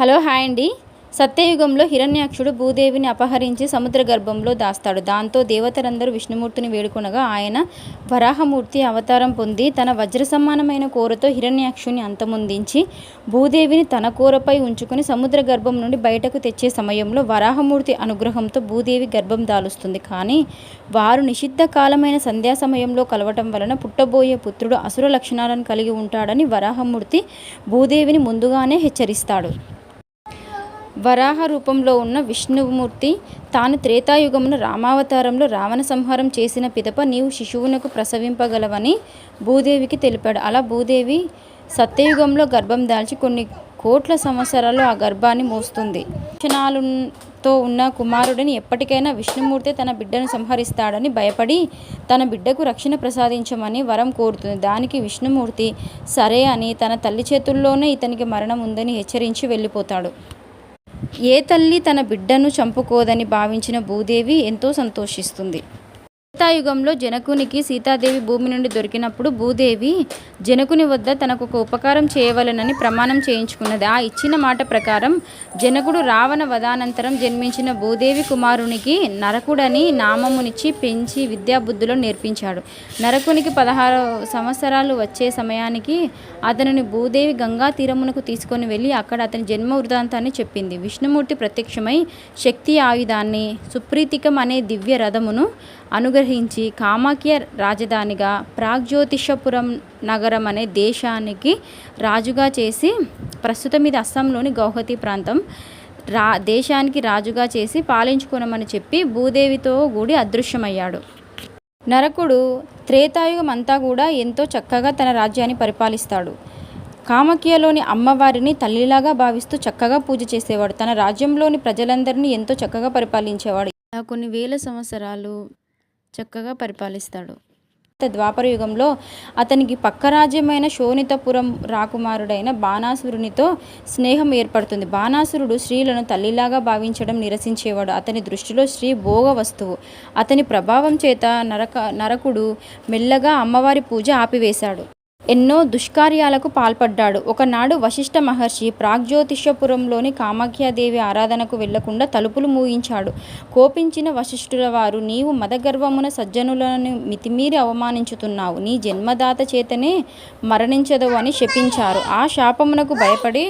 Hello hi అండి. సత్యయుగంలో హిరణ్యాక్షుడు భూదేవిని అపహరించి సముద్ర గర్భంలో దాస్తాడు. దాంతో దేవతలందరూ విష్ణుమూర్తిని వేడుకొనగా ఆయన వరాహమూర్తి అవతారం పొంది తన వజ్ర సమానమైన కోరతో హిరణ్యాక్షుని అంతమొందించి భూదేవిని తన కోరపై ఉంచుకుని సముద్ర గర్భం నుండి బయటకు తెచ్చే సమయంలో వరాహమూర్తి అనుగ్రహంతో భూదేవి గర్భం దాలుస్తుంది. కానీ వారు నిషిద్ధ కాలమైన సంధ్యా సమయంలో కలవటం వలన పుట్టబోయే పుత్రుడు అసుర లక్షణాలను కలిగి ఉంటాడని వరాహమూర్తి భూదేవిని ముందుగానే హెచ్చరిస్తాడు. వరాహ రూపంలో ఉన్న విష్ణుమూర్తి తాను త్రేతాయుగమున రామావతారంలో రావణ సంహారం చేసిన పిదప నీవు శిశువునకు ప్రసవింపగలవని భూదేవికి తెలిపాడు. అలా భూదేవి సత్యయుగంలో గర్భం దాల్చి కొన్ని కోట్ల సంవత్సరాలు ఆ గర్భాన్ని మోస్తుంది. లక్షణాలతో ఉన్న కుమారుడిని ఎప్పటికైనా విష్ణుమూర్తి తన బిడ్డను సంహరిస్తాడని భయపడి తన బిడ్డకు రక్షణ ప్రసాదించమని వరం కోరుతుంది. దానికి విష్ణుమూర్తి సరే అని తన తల్లి చేతుల్లోనే ఇతనికి మరణం ఉందని హెచ్చరించి వెళ్ళిపోతాడు. ఏ తల్లి తన బిడ్డను చంపుకోదని భావించిన భూదేవి ఎంతో సంతోషిస్తుంది. త్రేతాయుగంలో జనకునికి సీతాదేవి భూమి నుండి దొరికినప్పుడు భూదేవి జనకుని వద్ద తనకు ఒక ఉపకారం చేయవలెనని ప్రమాణం చేయించుకున్నది. ఆ ఇచ్చిన మాట ప్రకారం జనకుడు రావణ వధానంతరం జన్మించిన భూదేవి కుమారునికి నరకుడని నామమునిచ్చి పెంచి విద్యాబుద్ధులు నేర్పించాడు. నరకునికి పదహారు సంవత్సరాలు వచ్చే సమయానికి అతనిని భూదేవి గంగా తీరమునకు తీసుకొని వెళ్ళి అక్కడ అతని జన్మ వృత్తాంతాన్ని చెప్పింది. విష్ణుమూర్తి ప్రత్యక్షమై శక్తి ఆయుధాన్ని సుప్రీతికం అనే దివ్య రథమును అనుగ్రహించి కామాఖ్య రాజధానిగా ప్రాగ్జ్యోతిషపురం నగరం అనే దేశానికి రాజుగా చేసి ప్రస్తుతం ఇది అస్సాంలోని గౌహతి ప్రాంతం. రా దేశానికి రాజుగా చేసి పాలించుకోనమని చెప్పి భూదేవితో కూడి అదృశ్యమయ్యాడు. నరకుడు త్రేతాయుగం అంతా కూడా ఎంతో చక్కగా తన రాజ్యాన్ని పరిపాలిస్తాడు. కామఖ్యలోని అమ్మవారిని తల్లిలాగా భావిస్తూ చక్కగా పూజ చేసేవాడు. తన రాజ్యంలోని ప్రజలందరినీ ఎంతో చక్కగా పరిపాలించేవాడు. కొన్ని వేల సంవత్సరాలు చక్కగా పరిపాలిస్తాడు. ద్వాపర యుగంలో అతనికి పక్క రాజ్యమైన శోణితపురం రాకుమారుడైన బాణాసురునితో స్నేహం ఏర్పడుతుంది. బాణాసురుడు స్త్రీలను తల్లిలాగా భావించడం నిరసించేవాడు. అతని దృష్టిలో స్త్రీ భోగ వస్తువు. అతని ప్రభావం చేత నరక నరకుడు మెల్లగా అమ్మవారి పూజ ఆపివేశాడు. ఎన్నో దుష్కార్యాలకు పాల్పడ్డాడు. ఒకనాడు వశిష్ఠ మహర్షి ప్రాగ్జ్యోతిషపురంలోని కామాఖ్యాదేవి ఆరాధనకు వెళ్ళకుండా తలుపులు మూయించాడు. కోపించిన వశిష్ఠుల వారు నీవు మదగర్వమున సజ్జనులను మితిమీరి అవమానించుతున్నావు. నీ జన్మదాత చేతనే మరణించదు అని శపించారు. ఆ శాపమునకు భయపడి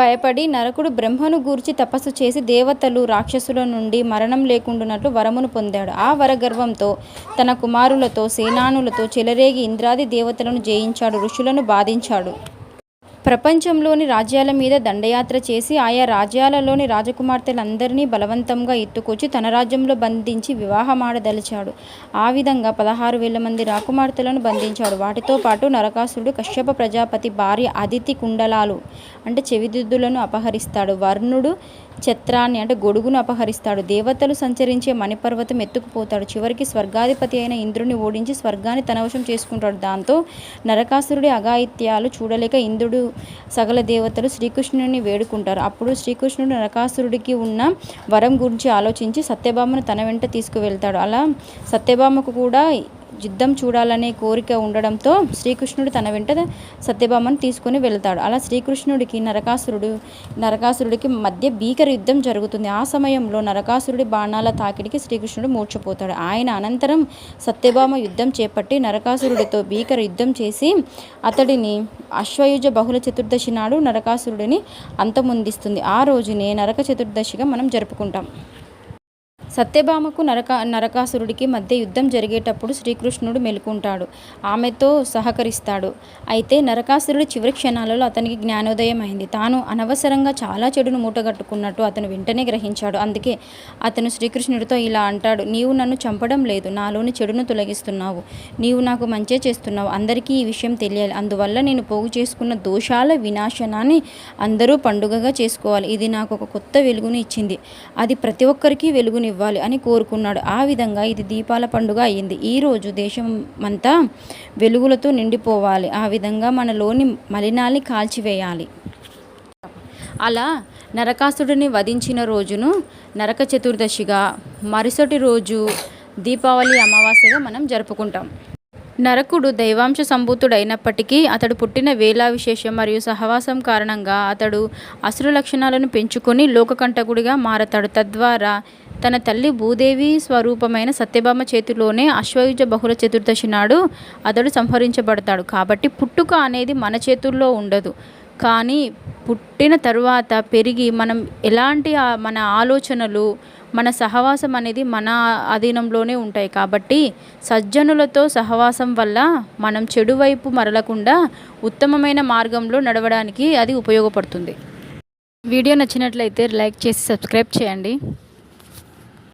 భయపడి నరకుడు బ్రహ్మను గూర్చి తపస్సు చేసి దేవతలు రాక్షసుల నుండి మరణం లేకుండానట్లు వరమును పొందాడు. ఆ వరగర్వంతో తన కుమారులతో సేనానులతో చెలరేగి ఇంద్రాది దేవతలను జయించాడు ఋషులను బాధించాడు. ప్రపంచంలోని రాజ్యాల మీద దండయాత్ర చేసి ఆయా రాజ్యాలలోని రాజకుమార్తెలందరినీ బలవంతంగా ఎత్తుకొచ్చి తన రాజ్యంలో బంధించి వివాహమాడదలిచాడు. ఆ విధంగా పదహారు వేల మంది రాకుమార్తెలను బంధించాడు. వాటితో పాటు నరకాసుడు కశ్యప ప్రజాపతి భార్య అదితి కుండలాలు అంటే చెవిదిద్దులను అపహరిస్తాడు. వర్ణుడు ఛత్రాన్ని అంటే గొడుగును అపహరిస్తాడు. దేవతలు సంచరించే మణిపర్వతం ఎత్తుకుపోతాడు. చివరికి స్వర్గాధిపతి అయిన ఇంద్రుని ఓడించి స్వర్గాన్ని తన వశం చేసుకుంటాడు. దాంతో నరకాసురుడి అఘాయిత్యాలు చూడలేక ఇంద్రుడు సకల దేవతలు శ్రీకృష్ణుని వేడుకుంటారు. అప్పుడు శ్రీకృష్ణుడు నరకాసురుడికి ఉన్న వరం గురించి ఆలోచించి సత్యభామను తన వెంట తీసుకువెళ్తాడు. అలా సత్యభామకు కూడా యుద్ధం చూడాలనే కోరిక ఉండడంతో శ్రీకృష్ణుడు తన వెంట సత్యభామను తీసుకొని వెళ్తాడు. అలా శ్రీకృష్ణుడికి నరకాసురుడు నరకాసురుడికి మధ్య భీకర యుద్ధం జరుగుతుంది. ఆ సమయంలో నరకాసురుడి బాణాల తాకిడికి శ్రీకృష్ణుడు మూర్చపోతాడు ఆయన అనంతరం సత్యభామ యుద్ధం చేపట్టి నరకాసురుడితో భీకర యుద్ధం చేసి అతడిని అశ్వయుజ బహుళ చతుర్దశి నాడు నరకాసురుడిని అంతమొందిస్తుంది. ఆ రోజునే నరక చతుర్దశిగా మనం జరుపుకుంటాం. సత్యభామకు నరక నరకాసురుడికి మధ్య యుద్ధం జరిగేటప్పుడు శ్రీకృష్ణుడు మెలుకుంటాడు. ఆమెతో సహకరిస్తాడు. అయితే నరకాసురుడి చివరి క్షణాలలో అతనికి జ్ఞానోదయం అయింది తాను అనవసరంగా చాలా చెడును మూటగట్టుకున్నట్టు అతను వెంటనే గ్రహించాడు. అందుకే అతను శ్రీకృష్ణుడితో ఇలా అంటాడు నీవు నన్ను చంపడం లేదు. నాలోని చెడును తొలగిస్తున్నావు. నీవు నాకు మంచే చేస్తున్నావు. అందరికీ ఈ విషయం తెలియాలి. అందువల్ల నేను పోగు చేసుకున్న దోషాల వినాశనాన్ని అందరూ పండుగగా చేసుకోవాలి. ఇది నాకు ఒక కొత్త వెలుగుని ఇచ్చింది. అది ప్రతి ఒక్కరికి వెలుగునివ్వాలి. ఇవ్వాలి అని కోరుకున్నాడు. ఆ విధంగా ఇది దీపాల పండుగ అయింది ఈరోజు దేశం అంతా వెలుగులతో నిండిపోవాలి. ఆ విధంగా మనలోని మలినాల్ని కాల్చివేయాలి. అలా నరకాసుడిని వధించిన రోజును నరక చతుర్దశిగా మరుసటి రోజు దీపావళి అమావాస్యగా మనం జరుపుకుంటాం. నరకుడు దైవాంశ సంభూతుడైనప్పటికీ అతడు పుట్టిన వేలా విశేషం మరియు సహవాసం కారణంగా అతడు అసురు లక్షణాలను పెంచుకొని లోకకంటకుడిగా మారతాడు. తద్వారా తన తల్లి భూదేవి స్వరూపమైన సత్యభామ చేతిలోనే అశ్వయుజ బహుళ చతుర్దశి నాడు అతడు సంహరించబడతాడు. కాబట్టి పుట్టుక అనేది మన చేతుల్లో ఉండదు. కానీ పుట్టిన తరువాత పెరిగి మనం ఎలాంటి మన ఆలోచనలు మన సహవాసం అనేది మన అధీనంలోనే ఉంటాయి. కాబట్టి సజ్జనులతో సహవాసం వల్ల మనం చెడు వైపు మరలకుండా ఉత్తమమైన మార్గంలో నడవడానికి అది ఉపయోగపడుతుంది. వీడియో నచ్చినట్లయితే లైక్ చేసి సబ్స్క్రైబ్ చేయండి.